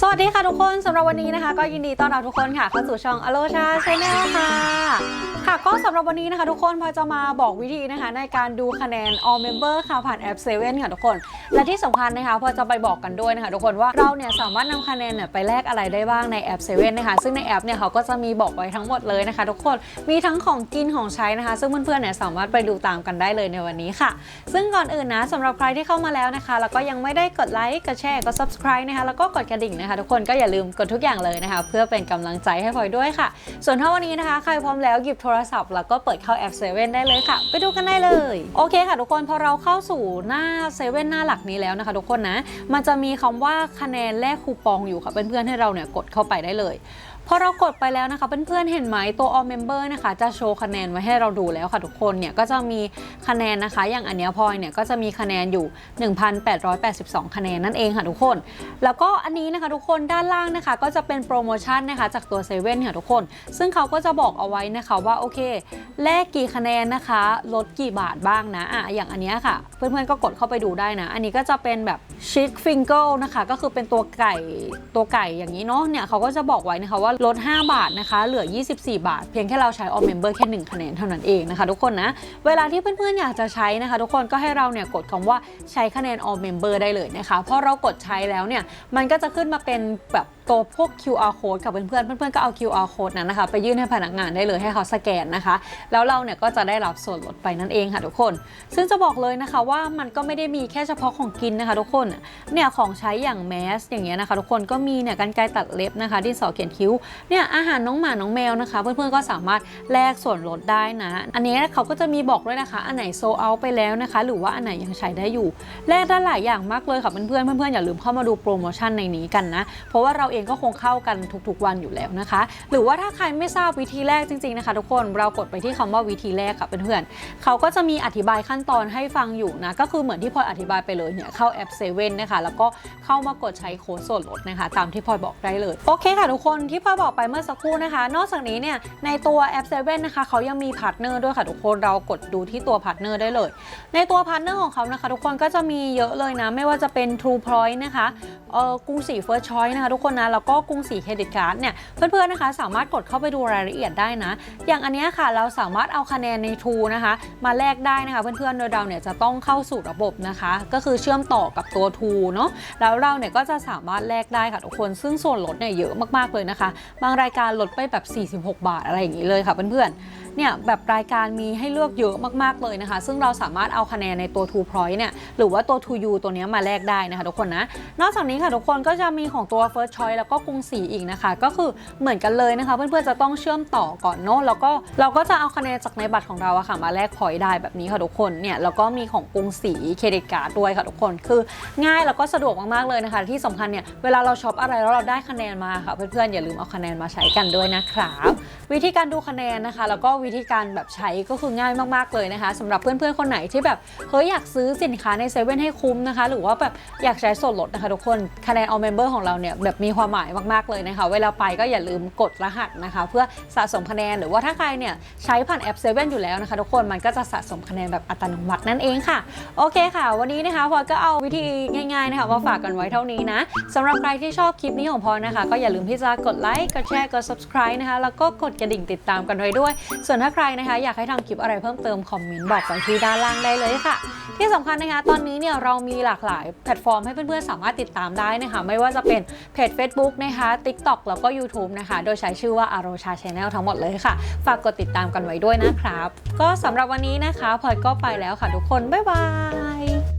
สวัสดีค่ะทุกคนสำหรับวันนี้นะคะ ก็ยินดีต้อนรับทุกคนค่ะเข้าสู่ช่องอโลชาชาแนลค่ะค่ะก็สำหรับวันนี้นะคะทุกคนพอจะมาบอกวิธีนะคะ ในการดูคะแนน all member ค่ะผ่านแอป7ค่ะทุกคน และที่สำคัญนะคะพอจะไปบอกกันด้วยนะคะทุกคนว่าเราเนี่ยสามารถนำคะแนนเนี่ยไปแลกอะไรได้บ้างในแอป7นะคะ ซึ่งในแอปเนี่ยเขาก็จะมีบอกไว้ทั้งหมดเลยนะคะ ทุกคนมีทั้งของกินของใช้นะคะ ซึ่งเพื่อนๆเนี่ยสามารถไปดูตามกันได้เลยในวันนี้ค่ะ ซึ่งก่อนอื่นนะสำหรับใครที่เข้ามาแล้วนะคะ แล้วก็ยังไม่ได้กดไลค์กดแชร์กด subscribe นะคะแล้วก็กดกระดิ่งนะคะ ทุกคนก็อย่าลืมกดทุกอย่างเลยนะคะ เพื่อเป็นกำลังใจให้พลอยด้วยค่ะ ส่วนถ้าวันนี้นะคะ ใครพร้อมแล้วหยิบโทรศัพท์ แล้วก็เปิดเข้าแอปเซเว่นได้เลยค่ะ ไปดูกันได้เลย โอเคค่ะทุกคนพอเราเข้าสู่หน้าเซเว่นหน้าหลักนี้แล้วนะคะทุกคนนะ มันจะมีคำว่าคะแนนแลกคูปองอยู่ค่ะเพื่อนๆให้เราเนี่ยกดเข้าไปได้เลย พอเรากดไปแล้วนะคะเพื่อนๆเห็นไหมตัว all member นะคะจะโชว์คะแนนไว้ให้เราดูแล้วค่ะทุกคนเนี่ยก็จะมีคะแนนนะคะอย่างอันเนี้ยพลอยเนี่ยก็จะมีคะแนนอยู่ 1,882 คะแนนนั่นเองค่ะทุกคน แล้วก็อันนี้นะคะทุกคนด้านล่างนะคะก็จะเป็นโปรโมชั่นนะคะจากตัวเซเว่นค่ะทุกคน ซึ่งเขาก็จะบอกเอาไว้นะคะว่าโอเคแลกกี่คะแนนนะคะลดกี่บาทบ้างนะอะอย่างอันเนี้ยค่ะ เพื่อนๆก็กดเข้าไปดูได้นะ อันนี้ก็จะเป็นแบบชิคฟิงเกิลนะคะก็คือเป็นตัวไก่ตัวไก่อย่างนี้เนาะเนี่ยเขาก็จะบอกไว้นะคะว่าลด 5 บาทนะคะ เหลือ 24 บาท เพียงแค่เราใช้ all member แค่ 1 คะแนนเท่านั้นเองนะคะ ทุกคนนะ เวลาที่เพื่อนๆอยากจะใช้นะคะ ทุกคนก็ให้เราเนี่ยกดคำว่าใช้คะแนน all member ได้เลยนะคะพอเรากดใช้แล้วเนี่ยมันก็จะขึ้นมาเป็นแบบ ตัวพวก QR code กับเพื่อนๆ เพื่อนๆ ก็เอา QR code นั้นนะคะ ไปยื่นให้พนักงานได้เลยให้เขาสแกนนะคะ แล้วเราเนี่ยก็จะได้รับส่วนลดไปนั่นเองค่ะทุกคน ซึ่งจะบอกเลยนะคะว่ามันก็ไม่ได้มีแค่เฉพาะของกินนะคะ ทุกคน เนี่ยของใช้อย่างแมสอย่างเงี้ยนะคะ ทุกคนก็มีเนี่ยกันไกรตัดเล็บนะคะดินสอเขียนคิ้ว เนี่ยอาหารน้องหมาน้องแมวนะคะ เพื่อนๆ ก็สามารถแลกส่วนลดได้นะ อันนี้เขาก็จะมีบอกด้วยนะคะ อันไหนโซเอาไปแล้วนะคะ หรือว่าอันไหนยังใช้ได้อยู่ แลกได้หลายอย่างมากเลยค่ะเพื่อนๆ เพื่อนๆ อย่าลืมเข้ามาดูโปรโมชั่นในนี้กันนะ เพราะว่าเราเองก็คงเข้ากันทุกๆวันอยู่แล้วนะคะ หรือว่าถ้าใครไม่ทราบวิธีแรกจริงๆนะคะ ทุกคนเรากดไปที่คำว่าวิธีแรกค่ะเพื่อนๆเขาก็จะมีอธิบายขั้นตอนให้ฟังอยู่นะก็คือเหมือนที่พลอยอธิบายไปเลยเนี่ยเข้าแอป7นนะคะแล้วก็เข้ามากดใช้โค้ดส่วนลดนะคะ ตามที่พลอยบอกได้เลยโอเคค่ะทุกคนที่พลอยบอกไปเมื่อสักครู่นะคะ นอกจากนี้เนี่ยในตัวแอป7นะคะเขายังมีพาร์ทเนอร์ด้วยค่ะทุกคนเรากดดูที่ตัวพาร์ทเนอร์ได้เลย ในตัวพาร์ทเนอร์ของเขานะคะ ทุกคนก็จะมีเยอะเลยนะไม่ว่าจะเป็น True Point นะคะ เออกรุงศรี First Choice นะคะทุกคนนะ แล้วก็กรุงศรีเครดิตการ์ดเนี่ยเพื่อนๆนะคะ สามารถกดเข้าไปดูรายละเอียดได้นะ อย่างอันเนี้ยค่ะเราสามารถเอาคะแนนใน True นะคะ มาแลกได้นะคะเพื่อนๆโดยเราเนี่ยจะต้องเข้าสู่ระบบนะคะ ก็คือเชื่อมต่อกับตัว True เนาะแล้วเราเนี่ยก็จะสามารถแลกได้ค่ะทุกคนซึ่งส่วนลดเนี่ยเยอะมากๆเลยนะคะ บางรายการลดไปแบบ 46 บาทอะไรอย่างนี้เลยค่ะเพื่อนๆ เนี่ยแบบรายการมีให้เลือกเยอะมากๆเลยนะคะ ซึ่งเราสามารถเอาคะแนนในตัว Two Point เนี่ยหรือว่าตัว Two U ตัวนี้มาแลกได้นะคะทุกคนนะ นอกจากนี้ค่ะทุกคนก็จะมีของตัว First Choice แล้วก็กรุงศรีอีกนะคะ ก็คือเหมือนกันเลยนะคะ เพื่อนๆจะต้องเชื่อมต่อก่อนเนาะแล้วก็เราก็จะเอาคะแนนจากในบัตรของเราอะค่ะมาแลกพอยต์ได้แบบนี้ค่ะทุกคนเนี่ยแล้วก็มีของกรุงศรีเครดิตการ์ดด้วยค่ะทุกคนคือง่ายแล้วก็สะดวกมากๆเลยนะคะ ที่สำคัญเนี่ยเวลาเราช็อปอะไรแล้วเราได้คะแนนมาค่ะเพื่อนๆอย่าลืมเอาคะแนนมาใช้กันด้วยนะครับวิธีการดูคะแนนนะคะ แล้วก็วิิธีการแบบใช้ก็คือง่ายมากๆเลยนะคะสำหรับเพื่อนๆคนไหนที่แบบเฮ้ยอยากซื้อสินค้าในเซเว่นให้คุ้มนะคะ หรือว่าแบบอยากใช้ส่วนลดนะคะทุกคนคะแนน all member ของเราเนี่ยแบบมีความหมายมากๆเลยนะคะ เวลาไปก็อย่าลืมกดรหัสนะคะ เพื่อสะสมคะแนนหรือว่าถ้าใครเนี่ยใช้ผ่านแอปเซเว่นอยู่แล้วนะคะทุกคนมันก็จะสะสมคะแนนแบบอัตโนมัตินั่นเองค่ะ โอเคค่ะ วันนี้นะคะพอก็เอาวิธีง่ายๆนะคะมาฝากกันไว้เท่านี้นะสำหรับใครที่ชอบคลิปนี้ของพอนะคะ ก็อย่าลืมที่จะกดไลค์กดแชร์กด subscribe นะคะแล้วก็กดกระดิ่งติดตามกันไว้ด้วยส่วนถ้าใครนะคะ อยากให้ทำคลิปอะไรเพิ่มเติมคอมเมนต์บอกไว้ที่ด้านล่างได้เลยค่ะ ที่สำคัญนะคะตอนนี้เนี่ยเรามีหลากหลายแพลตฟอร์มให้เพื่อนๆสามารถติดตามได้นะคะ ไม่ว่าจะเป็นเพจ Facebook นะคะ TikTok แล้วก็ YouTube นะคะ โดยใช้ชื่อว่า a r o c h a Channel ทั้งหมดเลยค่ะ ฝากกดติดตามกันไว้ด้วยนะครับ ก็สำหรับวันนี้นะคะพลอยก็ไปแล้วค่ะทุกคนบ๊ายบาย